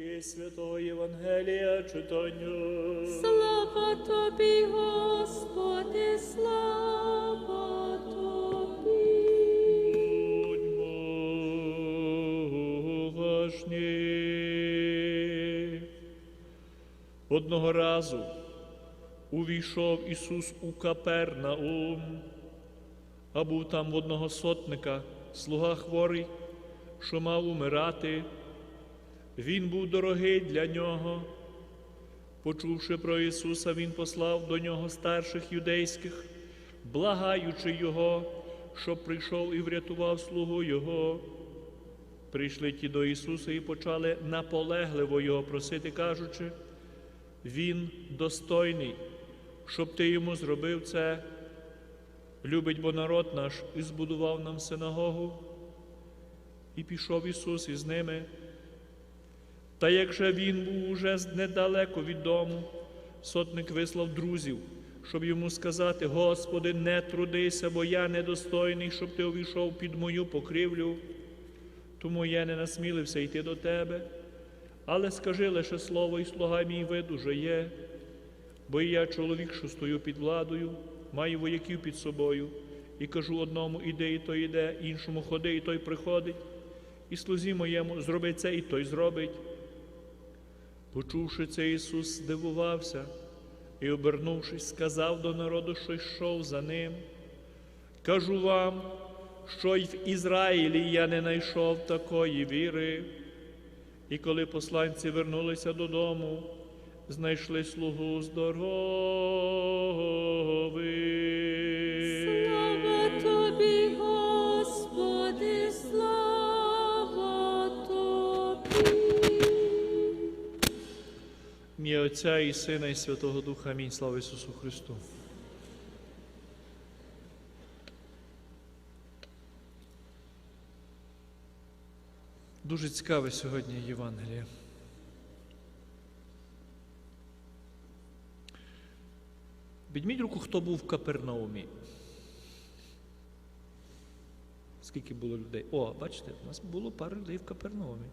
Уривки Святого Євангелія читання. Слава тобі, Господи, слава тобі. Будьмо уважні. Одного разу увійшов Ісус у Капернаум, а був там в одного сотника, слуга хворий, що мав умирати. Він був дорогий для нього. Почувши про Ісуса, Він послав до нього старших юдейських, благаючи Його, щоб прийшов і врятував слугу Його. Прийшли ті до Ісуса і почали наполегливо Його просити, кажучи, Він достойний, щоб Ти йому зробив це. Любить бо народ наш і збудував нам синагогу. І пішов Ісус із ними. Та як же він був уже недалеко від дому, сотник вислав друзів, щоб йому сказати: Господи, не трудися, бо я недостойний, щоб ти увійшов під мою покривлю. Тому я не насмілився йти до тебе. Але скажи лише слово, і слуга мій видужає, бо і я чоловік, що стою під владою, маю вояків під собою, і кажу одному іди, і той іде, іншому ходи, і той приходить, і слузі моєму зроби це, і той зробить. Почувши це, Ісус здивувався і, обернувшись, сказав до народу, що йшов за ним. Кажу вам, що й в Ізраїлі я не знайшов такої віри. І коли посланці вернулися додому, знайшли слугу здоровий. Отця і Сина, і Святого Духа. Амінь. Слава Ісусу Христу. Дуже цікаве сьогодні Євангеліє. Підміть руку, хто був в Капернаумі. Скільки було людей? О, бачите, у нас було пару людей в Капернаумі.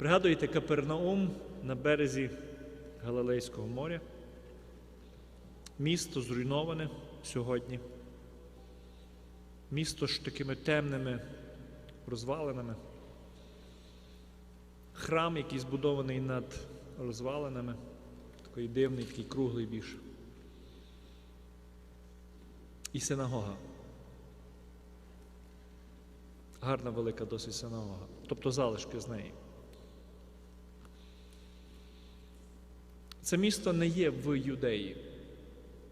Пригадуєте Капернаум на березі Галилейського моря. Місто зруйноване сьогодні. Місто ж такими темними розвалинами. Храм, який збудований над розвалинами, такий дивний, такий круглий більш. І синагога. Гарна велика досить синагога. Тобто залишки з неї. Це місто не є в Юдеї,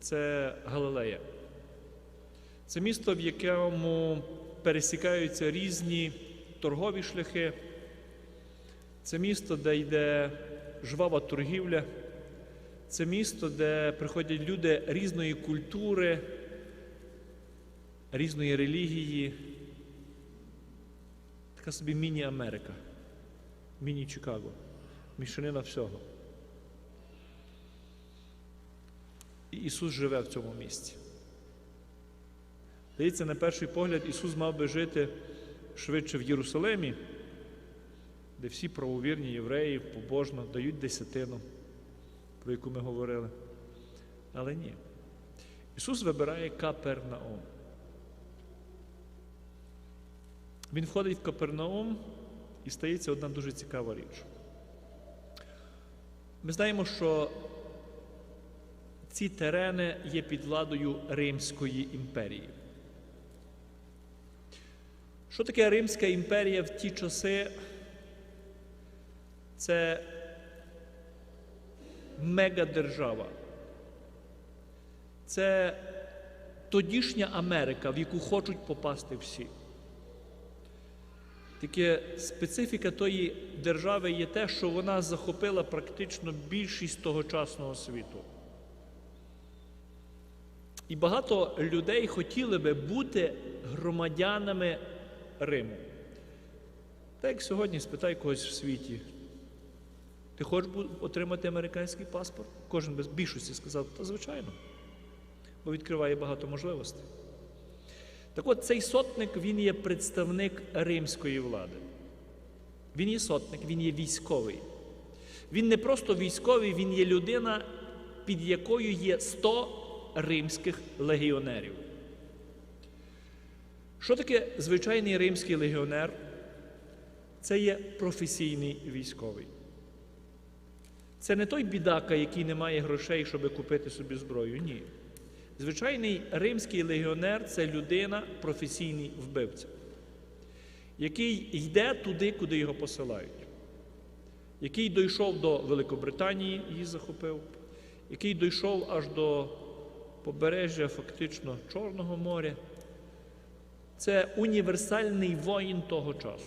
це Галилея. Це місто, в якому пересікаються різні торгові шляхи. Це місто, де йде жвава торгівля. Це місто, де приходять люди різної культури, різної релігії. Така собі міні-Америка, міні-Чикаго, мішанина всього. І Ісус живе в цьому місці. Здається, на перший погляд, Ісус мав би жити швидше в Єрусалимі, де всі правовірні євреї побожно дають десятину, про яку ми говорили. Але ні. Ісус вибирає Капернаум. Він входить в Капернаум і стається одна дуже цікава річ. Ми знаємо, що ці терени є під владою Римської імперії. Що таке Римська імперія в ті часи? Це мегадержава. Це тодішня Америка, в яку хочуть попасти всі. Тільки специфіка тої держави є те, що вона захопила практично більшість тогочасного світу. І багато людей хотіли би бути громадянами Риму. Так як сьогодні спитай когось в світі. Ти хочеш отримати американський паспорт? Кожен без більшості сказав, та звичайно, бо відкриває багато можливостей. Так от цей сотник він є представник римської влади. Він є сотник, він є військовий. Він не просто військовий, він є людина, під якою є 100 римських легіонерів. Що таке звичайний римський легіонер? Це є професійний військовий. Це не той бідака, який не має грошей, щоб купити собі зброю. Ні. Звичайний римський легіонер це людина, професійний вбивця, який йде туди, куди його посилають, який дійшов до Великобританії, її захопив, який дійшов аж до побережжя фактично Чорного моря. Це універсальний воїн того часу.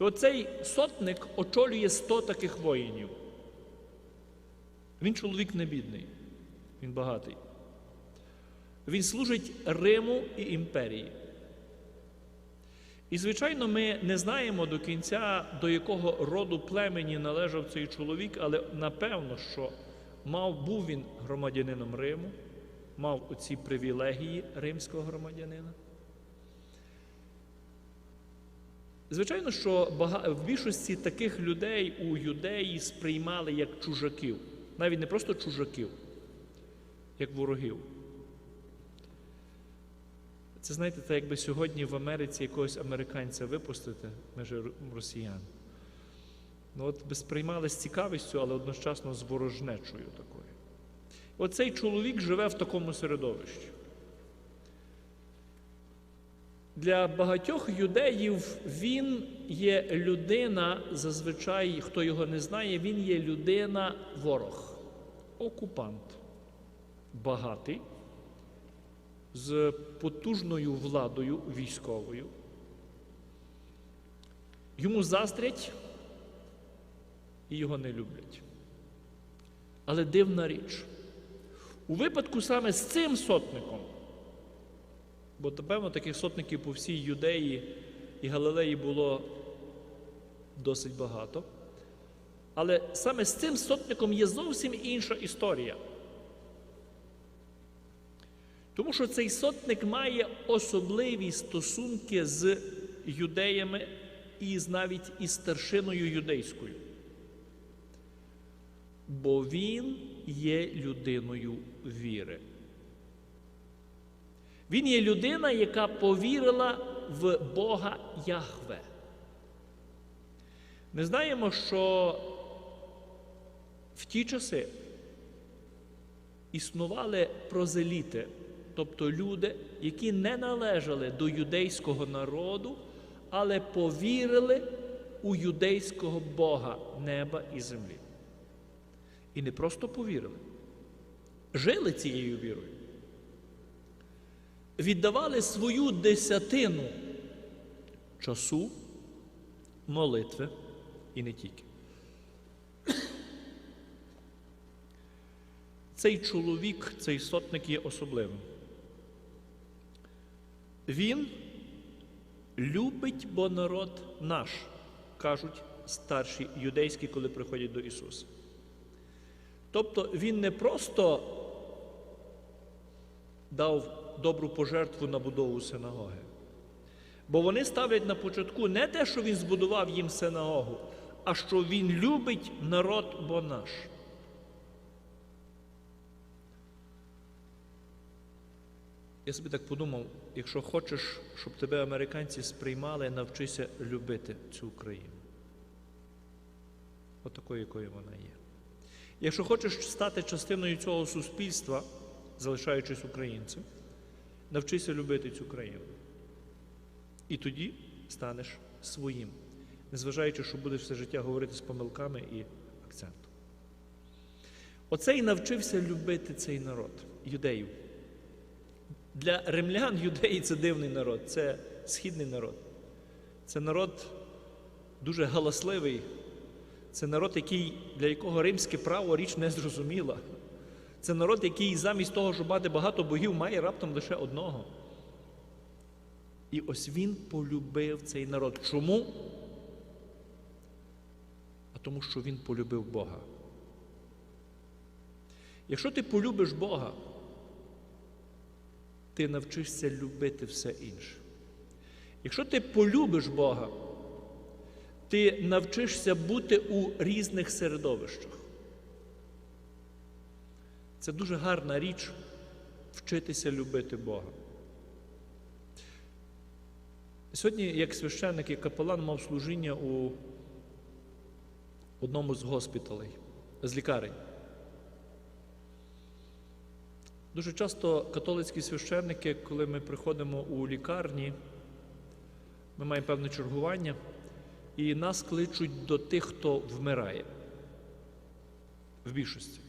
І оцей сотник очолює 100 таких воїнів. Він чоловік не бідний, він багатий. Він служить Риму і імперії. І, звичайно, ми не знаємо до кінця, до якого роду племені належав цей чоловік, але напевно, що мав, був він громадянином Риму, мав оці привілегії римського громадянина. Звичайно, що в більшості таких людей у юдеї сприймали як чужаків, навіть не просто чужаків, як ворогів. Це знаєте, так якби сьогодні в Америці якогось американця випустити, ми росіян. Ну от би сприймали з цікавістю, але одночасно з ворожнечою такою. Оцей чоловік живе в такому середовищі. Для багатьох юдеїв він є людина, зазвичай, хто його не знає, він є людина ворог, окупант, багатий, з потужною владою військовою. Йому заздрять і його не люблять. Але дивна річ. У випадку саме з цим сотником, бо напевно таких сотників по всій Юдеї і Галилеї було досить багато. Але саме з цим сотником є зовсім інша історія. Тому що цей сотник має особливі стосунки з юдеями і навіть із старшиною юдейською. Бо він є людиною віри. Він є людина, яка повірила в Бога Яхве. Ми знаємо, що в ті часи існували прозеліти, тобто люди, які не належали до юдейського народу, але повірили у юдейського Бога неба і землі. І не просто повірили, жили цією вірою. Віддавали свою десятину часу, молитви і не тільки. Цей чоловік, цей сотник є особливим. Він любить, бо народ наш, кажуть старші юдейські, коли приходять до Ісуса. Тобто він не просто дав добру пожертву на будову синагоги. Бо вони ставлять на початку не те, що він збудував їм синагогу, а що він любить народ бо наш. Я собі так подумав, якщо хочеш, щоб тебе американці сприймали, навчися любити цю Україну. Отакою, якою вона є. Якщо хочеш стати частиною цього суспільства, залишаючись українцем, навчися любити цю країну. І тоді станеш своїм, незважаючи, що будеш все життя говорити з помилками і акцентом. Оцей навчився любити цей народ, юдеїв. Для римлян юдеї це дивний народ, це східний народ. Це народ дуже галасливий. Це народ, який, для якого римське право річ не зрозуміла. Це народ, який замість того, щоб мати багато богів, має раптом лише одного. І ось він полюбив цей народ. Чому? А тому, що він полюбив Бога. Якщо ти полюбиш Бога, ти навчишся любити все інше. Якщо ти полюбиш Бога, ти навчишся бути у різних середовищах. Це дуже гарна річ вчитися любити Бога. Сьогодні, як священник і капелан, мав служіння у одному з госпіталей, з лікарень. Дуже часто католицькі священники, коли ми приходимо у лікарні, ми маємо певне чергування, і нас кличуть до тих, хто вмирає в більшості.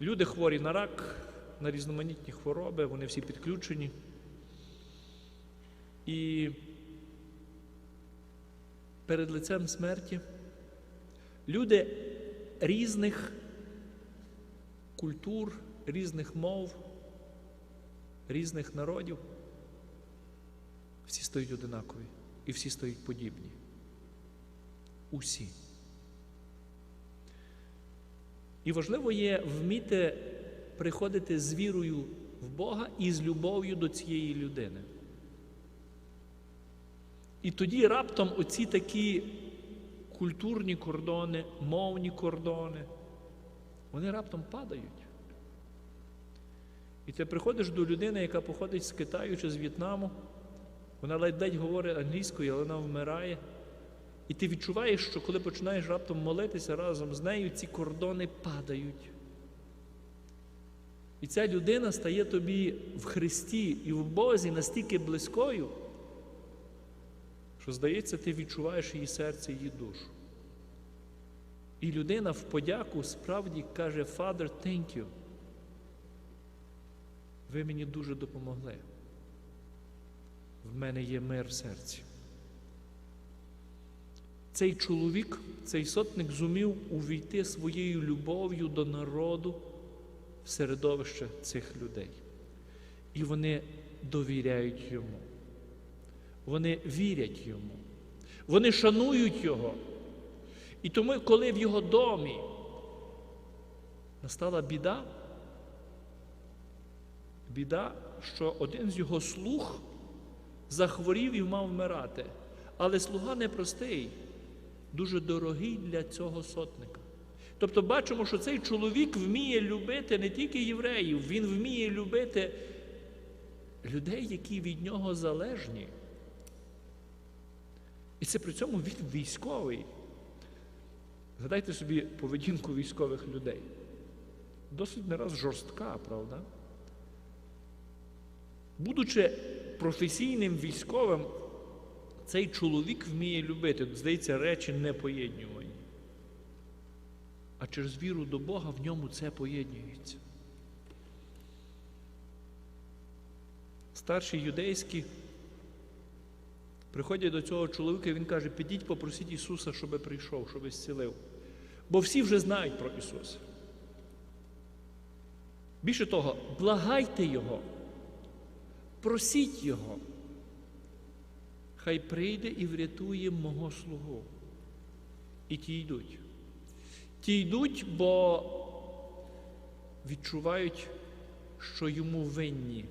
Люди хворі на рак, на різноманітні хвороби, вони всі підключені. І перед лицем смерті люди різних культур, різних мов, різних народів, всі стають одинакові і всі стають подібні. Усі. І важливо є вміти приходити з вірою в Бога і з любов'ю до цієї людини. І тоді раптом оці такі культурні кордони, мовні кордони, вони раптом падають. І ти приходиш до людини, яка походить з Китаю чи з В'єтнаму, вона ледь говорить англійською, але вона вмирає. І ти відчуваєш, що коли починаєш раптом молитися разом з нею, ці кордони падають. І ця людина стає тобі в Христі і в Бозі настільки близькою, що, здається, ти відчуваєш її серце, її душу. І людина в подяку справді каже: Father, thank you. Ви мені дуже допомогли. В мене є мир в серці. Цей чоловік, цей сотник зумів увійти своєю любов'ю до народу в середовище цих людей. І вони довіряють йому. Вони вірять йому. Вони шанують його. І тому, коли в його домі настала біда, біда, що один з його слуг захворів і мав вмирати. Але слуга непростий, дуже дорогий для цього сотника. Тобто бачимо, що цей чоловік вміє любити не тільки євреїв, він вміє любити людей, які від нього залежні. І це при цьому він військовий. Згадайте собі поведінку військових людей. Досить не раз жорстка, правда? Будучи професійним військовим, цей чоловік вміє любити, здається, речі непоєднювані. А через віру до Бога в ньому це поєднюється. Старші юдейські приходять до цього чоловіка, і він каже: підіть, попросіть Ісуса, щоб прийшов, щоб зцілив. Бо всі вже знають про Ісуса. Більше того, благайте Його, просіть Його. Хай прийде і врятує мого слугу. І ті йдуть. Ті йдуть, бо відчувають, що йому винні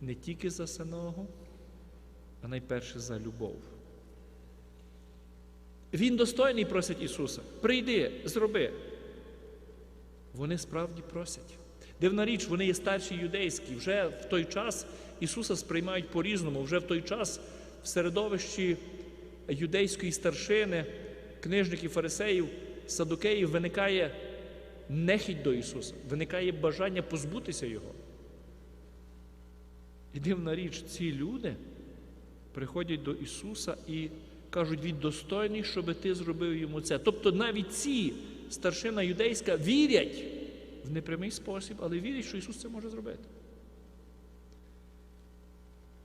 не тільки за самого, а найперше за любов. Він достойний просить Ісуса. Прийди, зроби. Вони справді просять. Дивна річ, вони є старші юдейські. Вже в той час Ісуса сприймають по-різному. Вже в той час в середовищі юдейської старшини, книжників, фарисеїв, садукеїв виникає нехідь до Ісуса, виникає бажання позбутися Його. І дивна річ, ці люди приходять до Ісуса і кажуть, він достойний, щоб ти зробив йому це. Тобто навіть ці старшина юдейська вірять в непрямий спосіб, але вірять, що Ісус це може зробити.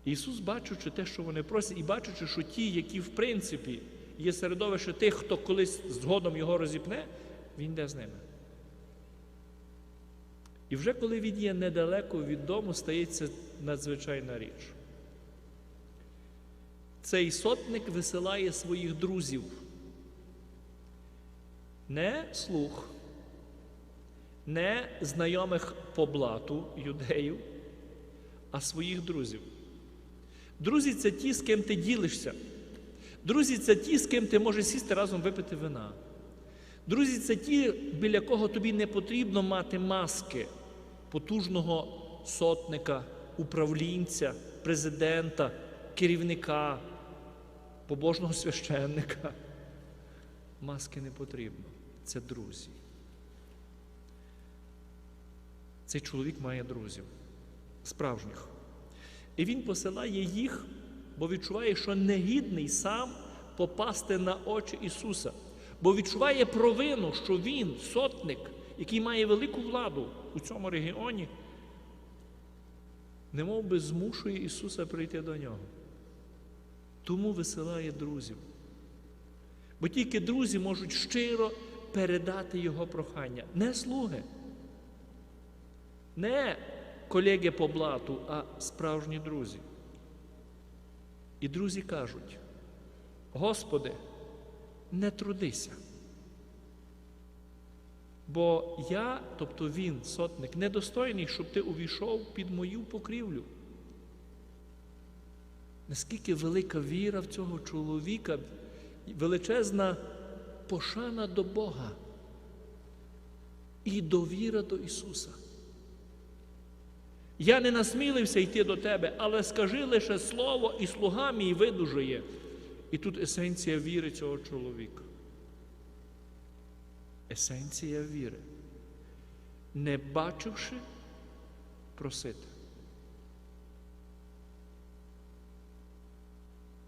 Ісус, бачучи те, що вони просять, і бачучи, що ті, які в принципі є середовище тих, хто колись згодом його розіпне, Він йде з ними. І вже коли він є недалеко від дому, стається надзвичайна річ. Цей сотник висилає своїх друзів. Не слух, не знайомих по блату юдеїв, а своїх друзів. Друзі, це ті, з ким ти ділишся. Друзі, це ті, з ким ти можеш сісти разом випити вина. Друзі, це ті, біля кого тобі не потрібно мати маски потужного сотника, управлінця, президента, керівника, побожного священника. Маски не потрібно. Це друзі. Цей чоловік має друзів, справжніх. І він посилає їх, бо відчуває, що негідний сам попасти на очі Ісуса, бо відчуває провину, що він, сотник, який має велику владу у цьому регіоні, немов би змушує Ісуса прийти до нього. Тому висилає друзів. Бо тільки друзі можуть щиро передати Його прохання. Не слуги, не колеги по блату, а справжні друзі. І друзі кажуть: Господи, не трудися. Бо я, тобто він, сотник, недостойний, щоб ти увійшов під мою покрівлю. Наскільки велика віра в цього чоловіка, величезна пошана до Бога і довіра до Ісуса. Я не насмілився йти до тебе, але скажи лише слово, і слуга мій видужує. І тут есенція віри цього чоловіка. Есенція віри. Не бачивши, просити.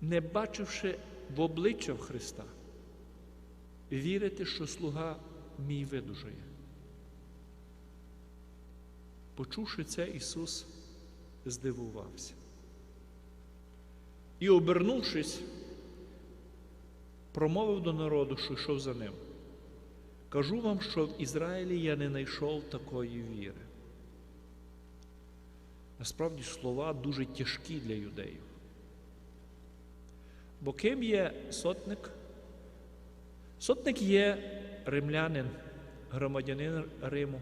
Не бачивши в обличчя Христа, вірити, що слуга мій видужує. Почувши це, Ісус здивувався. І, обернувшись, промовив до народу, що йшов за ним. Кажу вам, що в Ізраїлі я не знайшов такої віри. Насправді слова дуже тяжкі для юдеїв. Бо ким є сотник? Сотник є римлянин, громадянин Риму.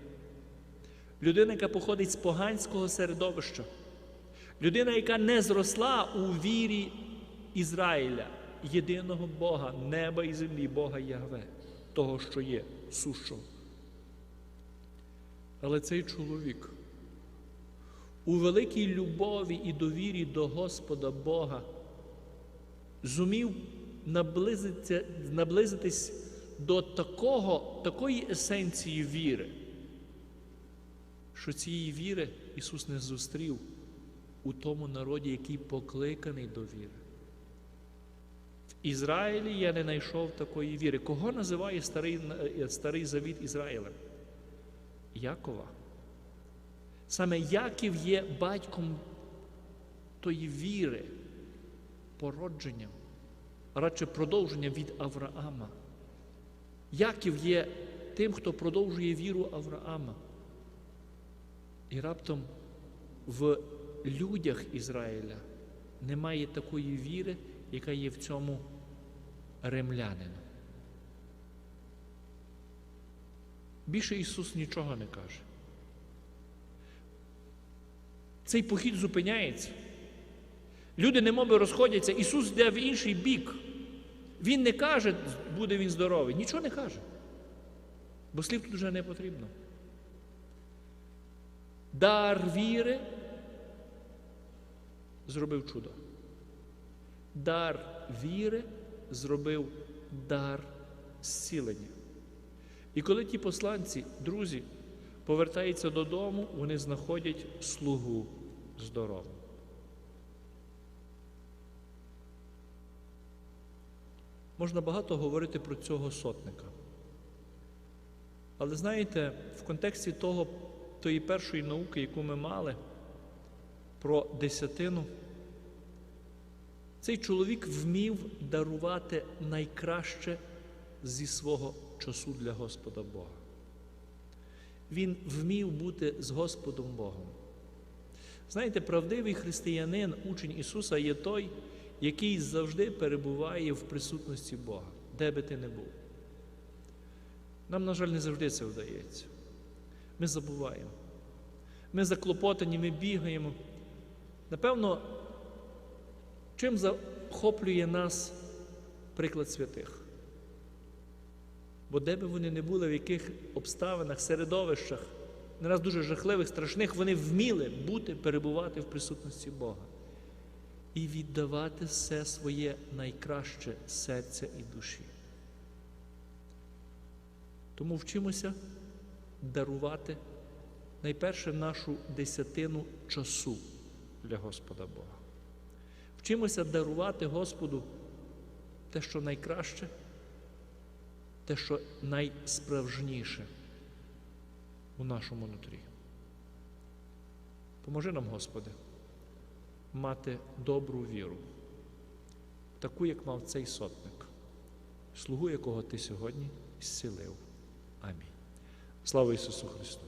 Людина, яка походить з поганського середовища. Людина, яка не зросла у вірі Ізраїля, єдиного Бога, неба і землі, Бога Ягве, того, що є, сущого. Але цей чоловік у великій любові і довірі до Господа Бога зумів наблизитись до такого, такої есенції віри, що цієї віри Ісус не зустрів у тому народі, який покликаний до віри. В Ізраїлі я не знайшов такої віри. Кого називає старий, старий завіт Ізраїлем? Якова. Саме Яків є батьком тої віри, породженням, радше продовженням від Авраама. Яків є тим, хто продовжує віру Авраама. І раптом в людях Ізраїля немає такої віри, яка є в цьому римлянину. Більше Ісус нічого не каже. Цей похід зупиняється. Люди немоби розходяться, Ісус йде в інший бік. Він не каже, буде він здоровий. Нічого не каже. Бо слів тут вже не потрібно. Дар віри зробив чудо. Дар віри зробив дар зцілення. І коли ті посланці, друзі, повертаються додому, вони знаходять слугу здорову. Можна багато говорити про цього сотника. Але знаєте, в контексті того, тої першої науки, яку ми мали, про десятину, цей чоловік вмів дарувати найкраще зі свого часу для Господа Бога. Він вмів бути з Господом Богом. Знаєте, правдивий християнин, учень Ісуса, є той, який завжди перебуває в присутності Бога, де би ти не був. Нам, на жаль, не завжди це вдається. Ми забуваємо. Ми заклопотані, ми бігаємо. Напевно, чим захоплює нас приклад святих. Бо де би вони не були, в яких обставинах, середовищах, не раз дуже жахливих, страшних, вони вміли бути, перебувати в присутності Бога і віддавати все своє найкраще серця і душі. Тому вчимося дарувати найперше нашу десятину часу для Господа Бога. Вчимося дарувати Господу те, що найкраще, те, що найсправжніше у нашому нутрі. Поможи нам, Господи, мати добру віру, таку, як мав цей сотник, слугу якого Ти сьогодні зцілив. Амінь. Слава Ісусу Христу!